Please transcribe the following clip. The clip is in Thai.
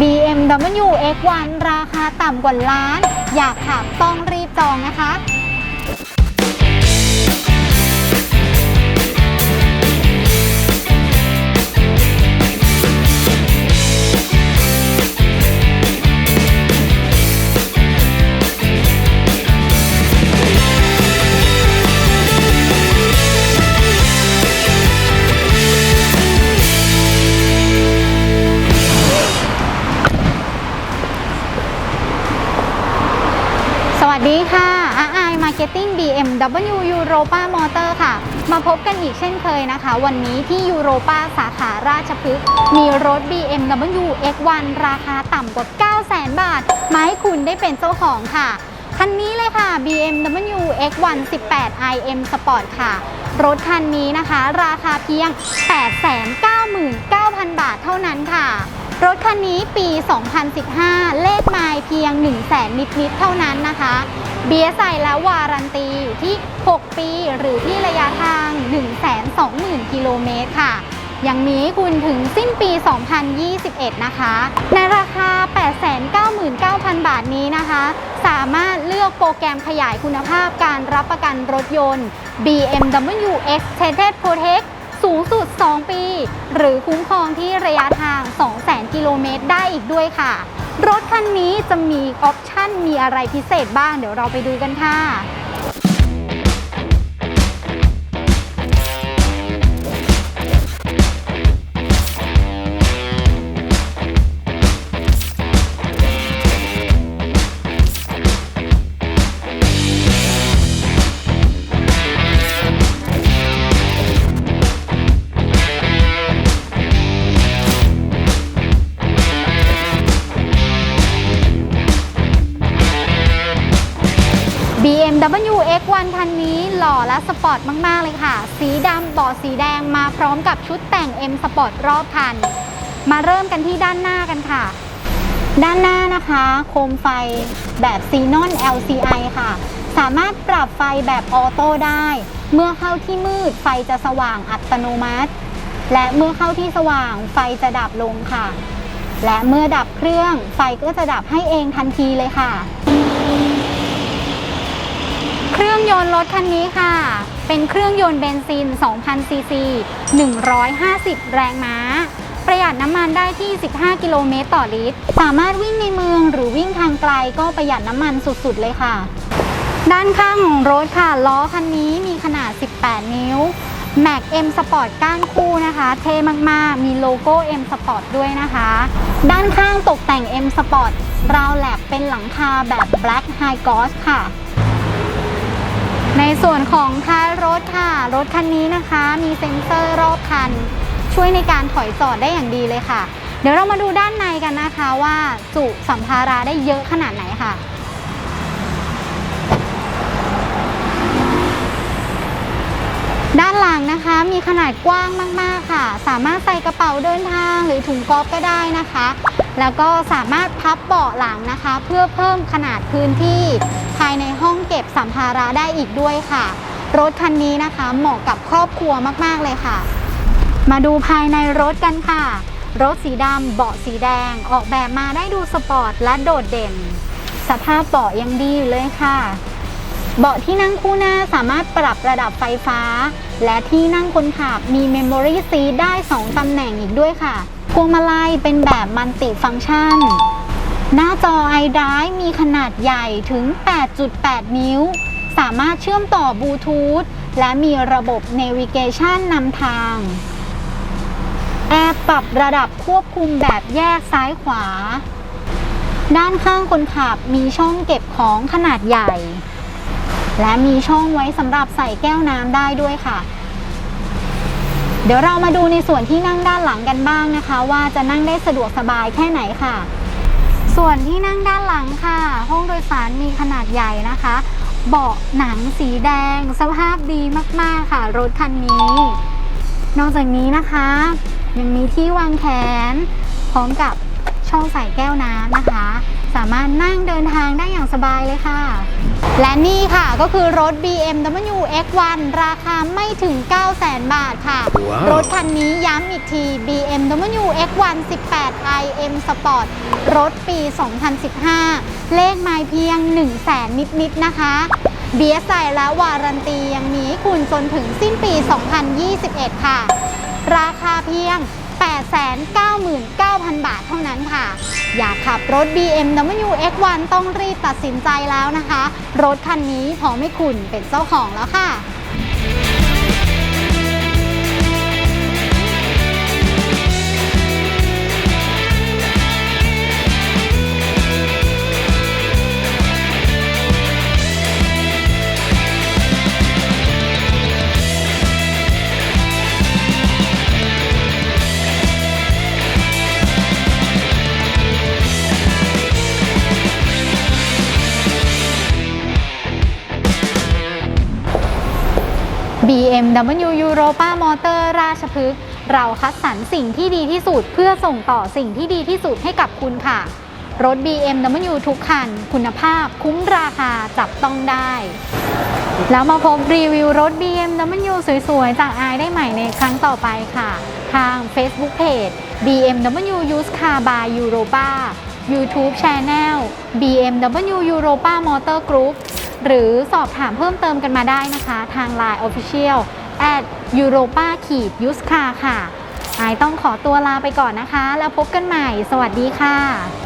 BMW X1 ราคาต่ำกว่าล้าน อยากถามต้องรีบจองนะคะ ดีค่ะอาไอมาร์เก็ตติ้ง BMW Europa Motor ค่ะ มาพบกันอีกเช่นเคยนะคะ วันนี้ที่ Europa สาขาราชพฤกษ์มีรถ BMW X1 ราคาต่ำกว่า 900,000 บาท มาให้คุณได้เป็นเจ้าของค่ะ คันนี้เลยค่ะ BMW X1 18 iM Sport ค่ะ รถคันนี้นะคะ ราคาเพียง 899,000 บาทเท่านั้นค่ะ รถคันนี้ปี 2015 เลขไมล์เพียง 1 0 0 0 0แสนนิดๆเท่านั้นนะคะ เบียร์ใส่แล้ววารันตีอยู่ที่ 6 ปีหรือที่ระยะทาง 120,000 กิโลเมตรค่ะยังนี้คุณถึงสิ้นปี 2021 นะคะ ในราคา 899,000 บาทนี้นะคะ สามารถเลือกโปรแกรมขยายคุณภาพการรับประกันรถยนต์ BMW Extended Protect สูงสุด 2 ปี หรือคุ้มครองที่ระยะทาง 200,000 กิโลเมตรได้อีกด้วยค่ะ รถคันนี้จะมีออปชั่นมีอะไรพิเศษบ้าง เดี๋ยวเราไปดูกันค่ะ BMW X1 คันนี้หล่อและสปอร์ตมาก ๆ เลยค่ะ สีดำเบาะสีแดงมาพร้อมกับชุดแต่ง M Sport รอบคัน มาเริ่มกันที่ด้านหน้ากันค่ะ ด้านหน้านะคะ โคมไฟแบบ Xenon LCI ค่ะ สามารถปรับไฟแบบออโต้ได้ เมื่อเข้าที่มืดไฟจะสว่างอัตโนมัติ และเมื่อเข้าที่สว่างไฟจะดับลงค่ะ และเมื่อดับเครื่องไฟก็จะดับให้เองทันทีเลยค่ะ เครื่องยนต์รถคันนี้ค่ะ เป็นเครื่องยนต์เบนซิน 2,000 ซีซี 150 แรงม้า ประหยัดน้ำมันได้ที่ 15 กิโลเมตรต่อลิตร สามารถวิ่งในเมืองหรือวิ่งทางไกลก็ประหยัดน้ำมันสุดๆเลยค่ะ ด้านข้างของรถค่ะ ล้อคันนี้มีขนาด 18 นิ้ว Mac M Sport ก้านคู่นะคะ เท่มากๆ มีโลโก้ M Sport ด้วยนะคะ ด้านข้างตกแต่ง M Sport ราวแลบเป็นหลังคาแบบ Black High Gloss ค่ะ ในส่วนของท้ายรถค่ะ รถคันนี้นะคะ มีเซ็นเซอร์รอบคัน ช่วยในการถอยจอดได้อย่างดีเลยค่ะ เดี๋ยวเรามาดูด้านในกันนะคะว่าจุสัมภาระได้เยอะขนาดไหนค่ะด้านหลังนะคะมีขนาดกว้างมาก ๆ ค่ะ สามารถใส่กระเป๋าเดินทางหรือถุงกอล์ฟก็ได้นะคะ แล้วก็สามารถพับเบาะหลังนะคะ เพื่อเพิ่มขนาดพื้นที่ ภายในห้องเก็บสัมภาระได้อีกด้วยค่ะ รถคันนี้นะคะเหมาะกับครอบครัวมากๆเลยค่ะ มาดูภายในรถกันค่ะ รถสีดำเบาะสีแดงออกแบบมาได้ดูสปอร์ตและโดดเด่น สภาพเบาะยังดีอยู่เลยค่ะเบาะที่นั่งคู่หน้าสามารถปรับระดับไฟฟ้า และที่นั่งคนขับมี Memory Seat ได้ 2 ตำแหน่งอีกด้วยค่ะ พวงมาลัยเป็นแบบมัลติฟังก์ชัน หน้าจอ iDrive มีขนาดใหญ่ถึง 8.8 นิ้ว สามารถเชื่อมต่อบลูทูธและมีระบบ Navigation นำทางแอร์ปรับระดับควบคุมแบบแยกซ้ายขวา ด้านข้างคนขับมีช่องเก็บของขนาดใหญ่ และมีช่องไว้สำหรับใส่แก้วน้ำได้ด้วยค่ะ เดี๋ยวเรามาดูในส่วนที่นั่งด้านหลังกันบ้างนะคะ ว่าจะนั่งได้สะดวกสบายแค่ไหนค่ะ ส่วนที่นั่งด้านหลังค่ะ ห้องโดยสารมีขนาดใหญ่นะคะ เบาะหนังสีแดง สภาพดีมากๆค่ะ รถคันนี้ นอกจากนี้นะคะ ยังมีที่วางแขน พร้อมกับช่องใส่แก้วน้ำนะคะ สามารถนั่งเดินทางได้อย่างสบายเลยค่ะ และนี่ค่ะก็คือรถ BMW X1 ราคาไม่ถึง 900,000 บาทค่ะว้าวรถคันนี้ย้ำอีกที BMW X1 18 iM Sport รถปี 2015 เลขไมล์เพียง 1 0 0 0 0แสนนิดๆนะคะเบียใส่และวารันตียังมีให้คุณจนถึงสิ้นปี 2021 ค่ะ ราคาเพียง 899,000 บาทเท่านั้นค่ะ อยากขับรถ BMW X1 ต้องรีบตัดสินใจแล้วนะคะ รถคันนี้พอไม่คุณเป็นเจ้าของแล้วค่ะ BMW Europa Motor ราชพฤกษ์เราคัดสรรสิ่งที่ดีที่สุดเพื่อส่งต่อสิ่งที่ดีที่สุดให้กับคุณค่ะ รถ BMW ทุกคัน คุณภาพคุ้มราคาจับต้องได้ แล้วมาพบรีวิวรถ BMW สวยๆ จากอายได้ใหม่ในครั้งต่อไปค่ะ ทาง Facebook Page BMW Used Car by Europa YouTube Channel BMW Europa Motor Group หรือสอบถามเพิ่มเติมกันมาได้นะคะ ทาง Line Official at Europa ขีด Used Car ค่ะอต้องขอตัวลาไปก่อนนะคะ แล้วพบกันใหม่ สวัสดีค่ะ